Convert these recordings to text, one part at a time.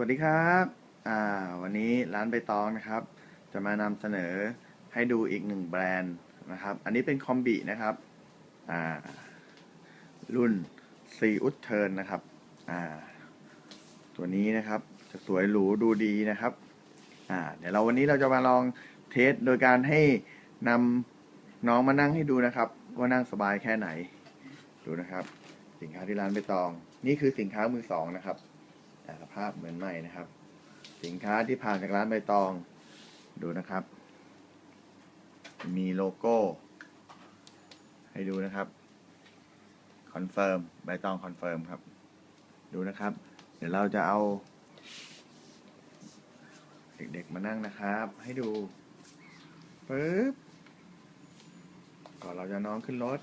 วัสดีครับอ่าวันนี้ร้านใบตองนะครับ จะมานำเสนอให้ดูอีกหนึ่งแบรนด์นะครับ อันนี้เป็นคอมบินะครับอ่ารุ่นซีอุ t เทิร์นนะครับอ่าตัวนี้นะครับจะสวยหรูดูดีนะครับอ่าเดี๋ยวเราวันนี้เราจะมาลองเทสโดยการให้นำน้องมานั่งให้ดูนะครับ ว่านั่งสบายแค่ไหน ดูนะครับ สินค้าที่ร้านใบตอง นี่คือสินค้ามือสองนะครับ แต่สภาพเหมือนใหม่นะครับ สินค้าที่ผ่านจากร้านใบตองดูนะครับ มีโลโก้ ให้ดูนะครับคอนเฟิร์มใบตองคอนเฟิร์มครับ ดูนะครับ เดี๋ยวเราจะเอา เด็กๆมานั่งนะครับ ให้ดูปึ๊บก่อนเราจะน้องขึ้นรถ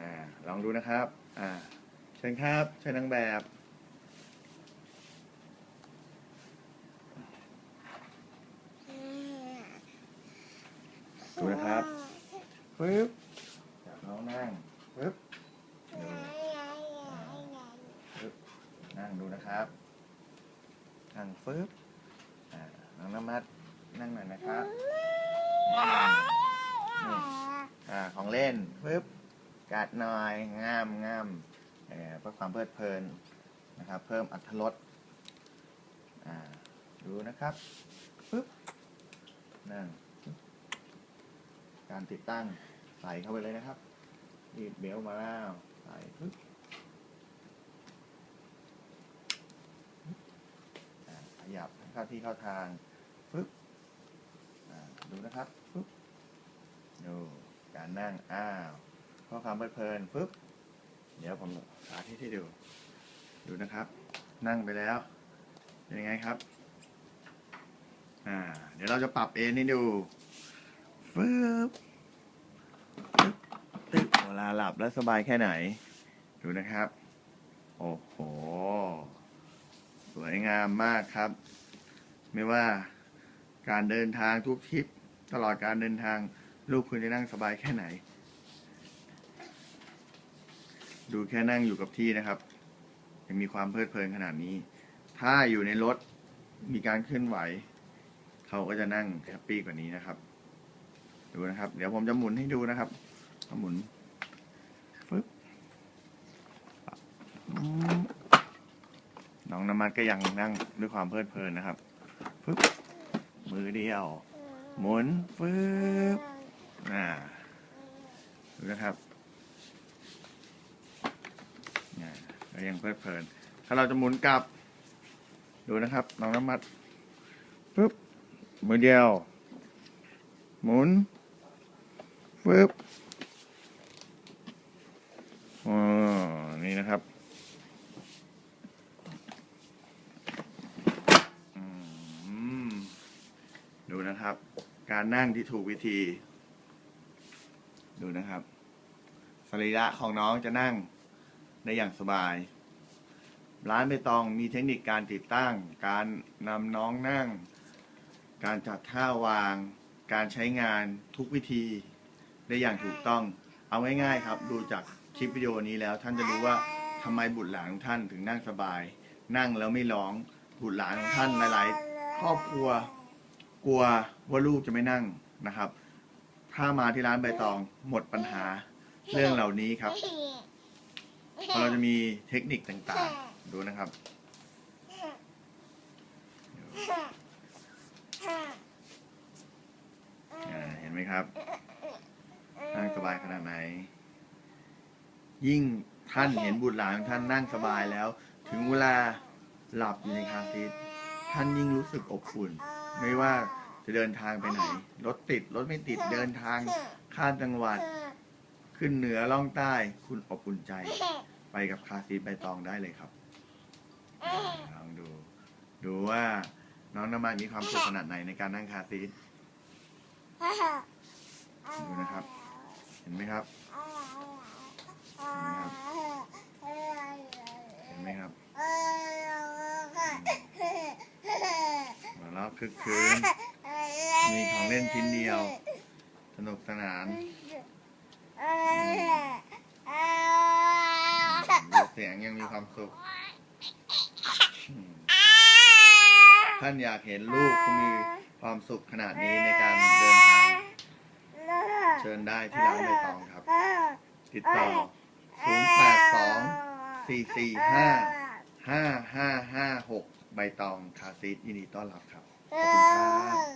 อ่า ลองดูนะครับ อ่า เชิญครับ เชิญนางแบบ ดูนะครับปึ๊บจับน้องนั่งปึ๊บดูปึ๊บนั่งดูนะครับนั่งปึ๊บอ่าน้องน้ำมัดนั่งหน่อยนะครับนี่อ่าของเล่นปึ๊บกัดหน่อยงามงามเอ่อเพื่อความเพลิดเพลินนะครับ เพิ่มอัตรสอ่าดูนะครับปึ๊บนั่ง การติดตั้งใส่เข้าไปเลยนะครับรีดเบลมาแล้วใส่ปึ๊บอ่าขยับให้เข้าที่เข้าทางปึ๊บอ่าดูนะครับปึ๊บดูการนั่งอ้าวเพื่อความเพลิดเพลินปึ๊บเดี๋ยวผมสาธิตให้ดู ดูนะครับ นั่งไปแล้วเป็นยังไงครับอ่าเดี๋ยวเราจะปรับเอนให้ดู ฟึบตึ๊บตึ๊บเวลาหลับแล้วสบายแค่ไหน ดูนะครับ โอ้โห สวยงามมากครับ ไม่ว่าการเดินทางทุกทริป ตลอดการเดินทางลูกคุณจะนั่งสบายแค่ไหน ดูแค่นั่งอยู่กับที่นะครับ ยังมีความเพลิดเพลินขนาดนี้ ถ้าอยู่ในรถมีการเคลื่อนไหว เขาก็จะนั่งแฮปปี้กว่านี้นะครับ ดูนะครับ เดี๋ยวผมจะหมุนให้ดูนะครับหมุนฟึบน้องน้ำมันก็ยังนั่งด้วยความเพลิดเพลินนะครับฟึบมือเดียว หมุนฟึบอ่าดูนะครับอ่าก็ยังเพลิดเพลิน ถ้าเราจะหมุนกลับ ดูนะครับ น้องน้ำมันปึ๊บมือเดียว หมุน ฟึบอ๋อนี่นะครับอืมดูนะครับ การนั่งที่ถูกวิธี ดูนะครับสรีระของน้องจะนั่งได้อย่างสบาย ร้านใบตองมีเทคนิคการติดตั้ง การนำน้องนั่ง การจัดท่าวาง การใช้งานทุกวิธี ได้อย่างถูกต้อง เอาง่ายๆครับ ดูจากคลิปวิดีโอนี้แล้ว ท่านจะรู้ว่าทำไมบุตรหลานของท่านถึงนั่งสบาย นั่งแล้วไม่ร้องบุตรหลานของท่านหลายๆ ครอบครัวกลัวว่าลูกจะไม่นั่งนะครับ ถ้ามาที่ร้านใบตองหมดปัญหาเรื่องเหล่านี้ครับเราจะมีเทคนิคต่างๆ ดูนะครับเห็นไหมครับ นั่งสบายขนาดไหน ยิ่งท่านเห็นบุตรหลานของท่านนั่งสบายแล้ว ถึงเวลาหลับอยู่ในคาซีทท่านยิ่งรู้สึกอบอุ่น ไม่ว่าจะเดินทางไปไหน รถติด รถไม่ติดเดินทางข้ามจังหวัด ขึ้นเหนือล่องใต้ คุณอบอุ่นใจ ไปกับคาซีทใบตองได้เลยครับลองดู ดูว่าน้องน้ำมันมีความสุขขนาดไหนในการนั่งคาซีทดูนะครับ เห็นไหมครับ เห็นไหมครับหัวเราะคึกคืนมีของเล่นชิ้นเดียว สนุกสนานเสียงยังมีความสุข ท่านอยากเห็นลูกมีความสุขขนาดนี้ในการเดินทาง เชิญได้ที่ร้านใบตองครับ ติดต่อ 082 445 5556 ใบตองคาซีดยินดีต้อนรับครับ ขอบคุณครับ